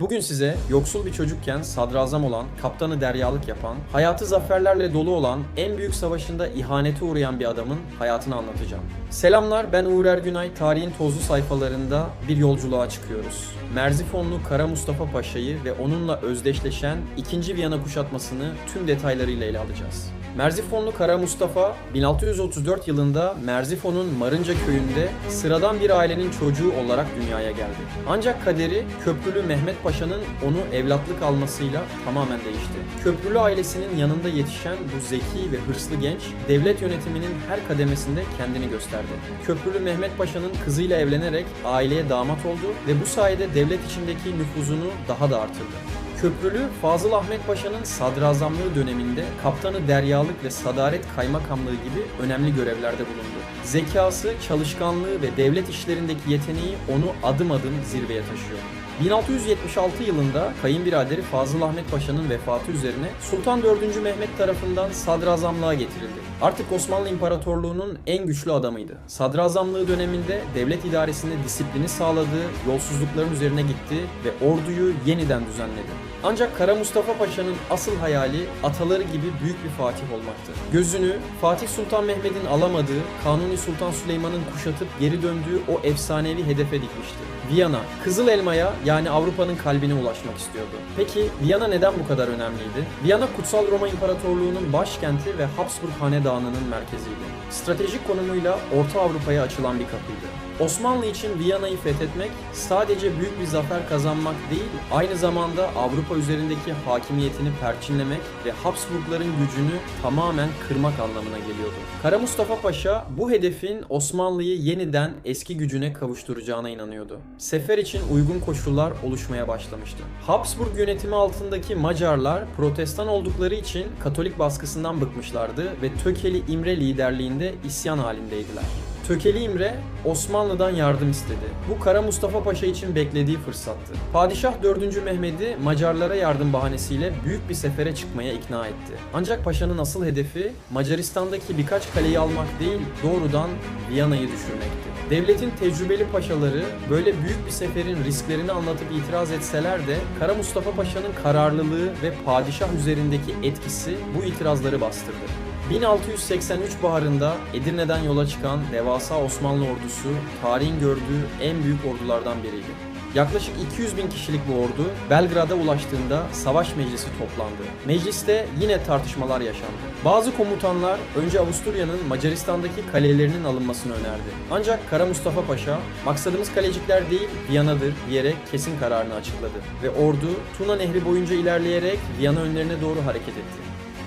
Bugün size yoksul bir çocukken sadrazam olan, kaptanı deryalık yapan, hayatı zaferlerle dolu olan, en büyük savaşında ihanete uğrayan bir adamın hayatını anlatacağım. Selamlar, ben Uğur Ergünay. Tarihin tozlu sayfalarında bir yolculuğa çıkıyoruz. Merzifonlu Kara Mustafa Paşa'yı ve onunla özdeşleşen 2. Viyana kuşatmasını tüm detaylarıyla ele alacağız. Merzifonlu Kara Mustafa 1634 yılında Merzifon'un Marınca köyünde sıradan bir ailenin çocuğu olarak dünyaya geldi. Ancak kaderi Köprülü Mehmet Paşa'nın onu evlatlık almasıyla tamamen değişti. Köprülü ailesinin yanında yetişen bu zeki ve hırslı genç devlet yönetiminin her kademesinde kendini gösterdi. Köprülü Mehmet Paşa'nın kızıyla evlenerek aileye damat oldu ve bu sayede devlet içindeki nüfuzunu daha da artırdı. Köprülü Fazıl Ahmet Paşa'nın sadrazamlığı döneminde kaptanı deryalık ve sadaret kaymakamlığı gibi önemli görevlerde bulundu. Zekası, çalışkanlığı ve devlet işlerindeki yeteneği onu adım adım zirveye taşıyor. 1676 yılında kayınbiraderi Fazıl Ahmet Paşa'nın vefatı üzerine Sultan 4. Mehmet tarafından sadrazamlığa getirildi. Artık Osmanlı İmparatorluğu'nun en güçlü adamıydı. Sadrazamlığı döneminde devlet idaresinde disiplini sağladığı, yolsuzlukların üzerine gitti ve orduyu yeniden düzenledi. Ancak Kara Mustafa Paşa'nın asıl hayali ataları gibi büyük bir fatih olmaktı. Gözünü Fatih Sultan Mehmet'in alamadığı, Kanuni Sultan Süleyman'ın kuşatıp geri döndüğü o efsanevi hedefe dikmişti. Viyana, Kızıl Elma'ya yani Avrupa'nın kalbine ulaşmak istiyordu. Peki Viyana neden bu kadar önemliydi? Viyana Kutsal Roma İmparatorluğu'nun başkenti ve Habsburg Hanedanı'nın merkeziydi. Stratejik konumuyla Orta Avrupa'ya açılan bir kapıydı. Osmanlı için Viyana'yı fethetmek sadece büyük bir zafer kazanmak değil, aynı zamanda Avrupa üzerindeki hakimiyetini perçinlemek ve Habsburgların gücünü tamamen kırmak anlamına geliyordu. Kara Mustafa Paşa bu hedefin Osmanlı'yı yeniden eski gücüne kavuşturacağına inanıyordu. Sefer için uygun koşullar oluşmaya başlamıştı. Habsburg yönetimi altındaki Macarlar protestan oldukları için Katolik baskısından bıkmışlardı ve Tökeli İmre liderliğinde isyan halindeydiler. Tökeli İmre Osmanlı'dan yardım istedi. Bu Kara Mustafa Paşa için beklediği fırsattı. Padişah 4. Mehmet'i Macarlara yardım bahanesiyle büyük bir sefere çıkmaya ikna etti. Ancak paşanın asıl hedefi Macaristan'daki birkaç kaleyi almak değil, doğrudan Viyana'yı düşürmekti. Devletin tecrübeli paşaları böyle büyük bir seferin risklerini anlatıp itiraz etseler de Kara Mustafa Paşa'nın kararlılığı ve padişah üzerindeki etkisi bu itirazları bastırdı. 1683 baharında Edirne'den yola çıkan devasa Osmanlı ordusu tarihin gördüğü en büyük ordulardan biriydi. Yaklaşık 200 bin kişilik bu ordu Belgrad'a ulaştığında savaş meclisi toplandı. Mecliste yine tartışmalar yaşandı. Bazı komutanlar önce Avusturya'nın Macaristan'daki kalelerinin alınmasını önerdi. Ancak Kara Mustafa Paşa maksadımız kalecikler değil Viyana'dır diyerek kesin kararını açıkladı. Ve ordu Tuna Nehri boyunca ilerleyerek Viyana önlerine doğru hareket etti.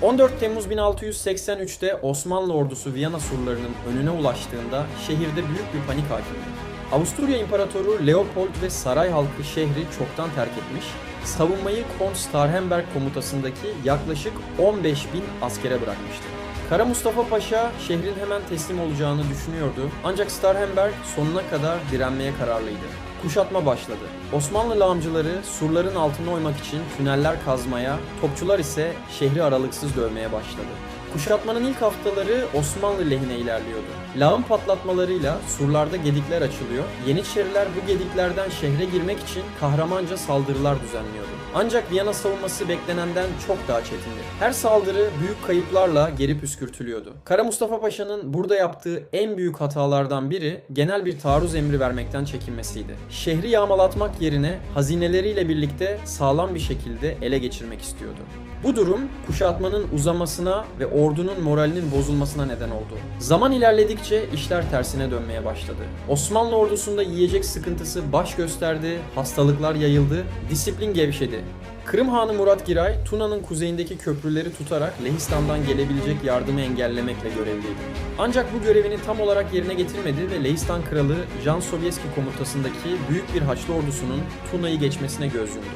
14 Temmuz 1683'te Osmanlı ordusu Viyana surlarının önüne ulaştığında şehirde büyük bir panik hakimdi. Avusturya İmparatoru Leopold ve saray halkı şehri çoktan terk etmiş, savunmayı Kont Starhemberg komutasındaki yaklaşık 15 bin askere bırakmıştı. Kara Mustafa Paşa şehrin hemen teslim olacağını düşünüyordu ancak Starhemberg sonuna kadar direnmeye kararlıydı. Kuşatma başladı. Osmanlı lağımcıları surların altına oymak için tüneller kazmaya, topçular ise şehri aralıksız dövmeye başladı. Kuşatmanın ilk haftaları Osmanlı lehine ilerliyordu. Lağım patlatmalarıyla surlarda gedikler açılıyor. Yeniçeriler bu gediklerden şehre girmek için kahramanca saldırılar düzenliyordu. Ancak Viyana savunması beklenenden çok daha çetindi. Her saldırı büyük kayıplarla geri püskürtülüyordu. Kara Mustafa Paşa'nın burada yaptığı en büyük hatalardan biri genel bir taarruz emri vermekten çekinmesiydi. Şehri yağmalatmak yerine hazineleriyle birlikte sağlam bir şekilde ele geçirmek istiyordu. Bu durum kuşatmanın uzamasına ve ordunun moralinin bozulmasına neden oldu. Zaman ilerledikçe işler tersine dönmeye başladı. Osmanlı ordusunda yiyecek sıkıntısı baş gösterdi, hastalıklar yayıldı, disiplin gevşedi. Kırım Hanı Murat Giray, Tuna'nın kuzeyindeki köprüleri tutarak Lehistan'dan gelebilecek yardımı engellemekle görevliydi. Ancak bu görevini tam olarak yerine getirmedi ve Lehistan Kralı Jan Sobieski komutasındaki büyük bir Haçlı ordusunun Tuna'yı geçmesine göz yumdu.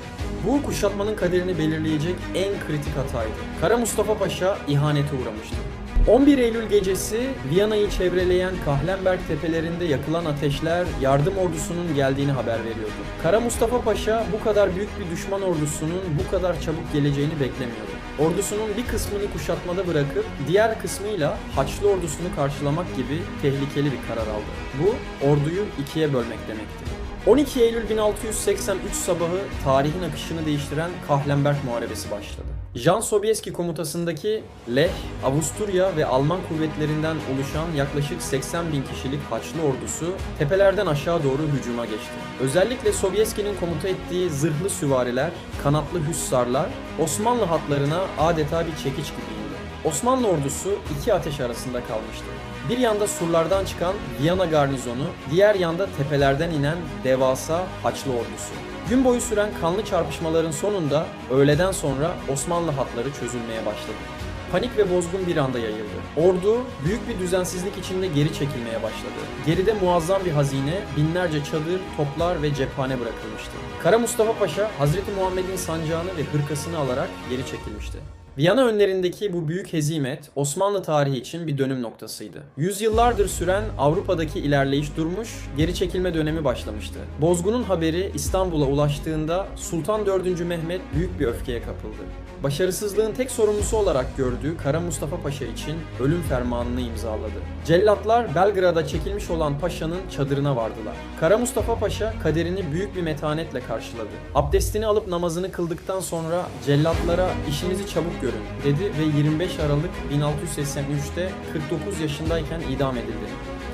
Bu kuşatmanın kaderini belirleyecek en kritik hataydı. Kara Mustafa Paşa ihanete uğramıştı. 11 Eylül gecesi Viyana'yı çevreleyen Kahlenberg tepelerinde yakılan ateşler yardım ordusunun geldiğini haber veriyordu. Kara Mustafa Paşa bu kadar büyük bir düşman ordusunun bu kadar çabuk geleceğini beklemiyordu. Ordusunun bir kısmını kuşatmada bırakıp diğer kısmıyla Haçlı ordusunu karşılamak gibi tehlikeli bir karar aldı. Bu orduyu ikiye bölmek demekti. 12 Eylül 1683 sabahı tarihin akışını değiştiren Kahlenberg Muharebesi başladı. Jan Sobieski komutasındaki Leh, Avusturya ve Alman kuvvetlerinden oluşan yaklaşık 80 bin kişilik Haçlı ordusu tepelerden aşağı doğru hücuma geçti. Özellikle Sobieski'nin komuta ettiği zırhlı süvariler, kanatlı hüssarlar Osmanlı hatlarına adeta bir çekiç gibiydi. Osmanlı ordusu iki ateş arasında kalmıştı. Bir yanda surlardan çıkan Viyana garnizonu, diğer yanda tepelerden inen devasa Haçlı ordusu. Gün boyu süren kanlı çarpışmaların sonunda öğleden sonra Osmanlı hatları çözülmeye başladı. Panik ve bozgun bir anda yayıldı. Ordu büyük bir düzensizlik içinde geri çekilmeye başladı. Geride muazzam bir hazine, binlerce çadır, toplar ve cephane bırakılmıştı. Kara Mustafa Paşa Hazreti Muhammed'in sancağını ve hırkasını alarak geri çekilmişti. Viyana önlerindeki bu büyük hezimet Osmanlı tarihi için bir dönüm noktasıydı. Yüzyıllardır süren Avrupa'daki ilerleyiş durmuş, geri çekilme dönemi başlamıştı. Bozgunun haberi İstanbul'a ulaştığında Sultan 4. Mehmet büyük bir öfkeye kapıldı. Başarısızlığın tek sorumlusu olarak gördüğü Kara Mustafa Paşa için ölüm fermanını imzaladı. Cellatlar Belgrad'a çekilmiş olan paşanın çadırına vardılar. Kara Mustafa Paşa kaderini büyük bir metanetle karşıladı. Abdestini alıp namazını kıldıktan sonra cellatlara işinizi çabuk görün dedi ve 25 Aralık 1683'te 49 yaşındayken idam edildi.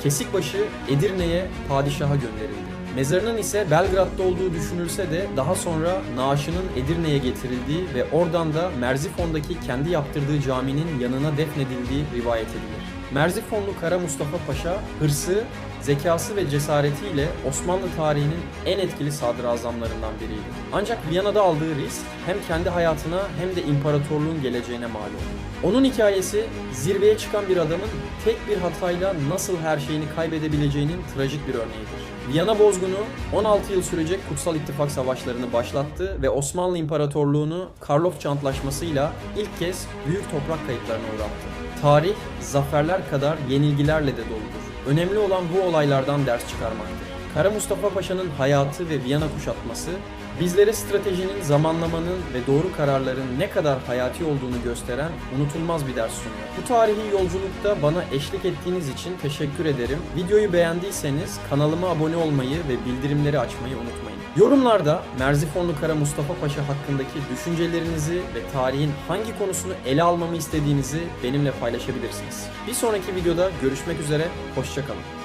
Kesikbaşı Edirne'ye padişaha gönderildi. Mezarının ise Belgrad'da olduğu düşünülse de daha sonra naaşının Edirne'ye getirildiği ve oradan da Merzifon'daki kendi yaptırdığı caminin yanına defnedildiği rivayet edilir. Merzifonlu Kara Mustafa Paşa hırsı, zekası ve cesaretiyle Osmanlı tarihinin en etkili sadrazamlarından biriydi. Ancak Viyana'da aldığı risk hem kendi hayatına hem de imparatorluğun geleceğine mal oldu. Onun hikayesi zirveye çıkan bir adamın tek bir hatayla nasıl her şeyini kaybedebileceğinin trajik bir örneğidir. Viyana bozgunu 16 yıl sürecek Kutsal İttifak savaşlarını başlattı ve Osmanlı İmparatorluğunu Karlofça Antlaşması'yla ilk kez büyük toprak kayıplarına uğrattı. Tarih zaferler kadar yenilgilerle de doludur. Önemli olan bu olaylardan ders çıkarmaktır. Kara Mustafa Paşa'nın hayatı ve Viyana kuşatması bizlere stratejinin, zamanlamanın ve doğru kararların ne kadar hayati olduğunu gösteren unutulmaz bir ders sunuyor. Bu tarihi yolculukta bana eşlik ettiğiniz için teşekkür ederim. Videoyu beğendiyseniz kanalıma abone olmayı ve bildirimleri açmayı unutmayın. Yorumlarda Merzifonlu Kara Mustafa Paşa hakkındaki düşüncelerinizi ve tarihin hangi konusunu ele almamı istediğinizi benimle paylaşabilirsiniz. Bir sonraki videoda görüşmek üzere, hoşçakalın.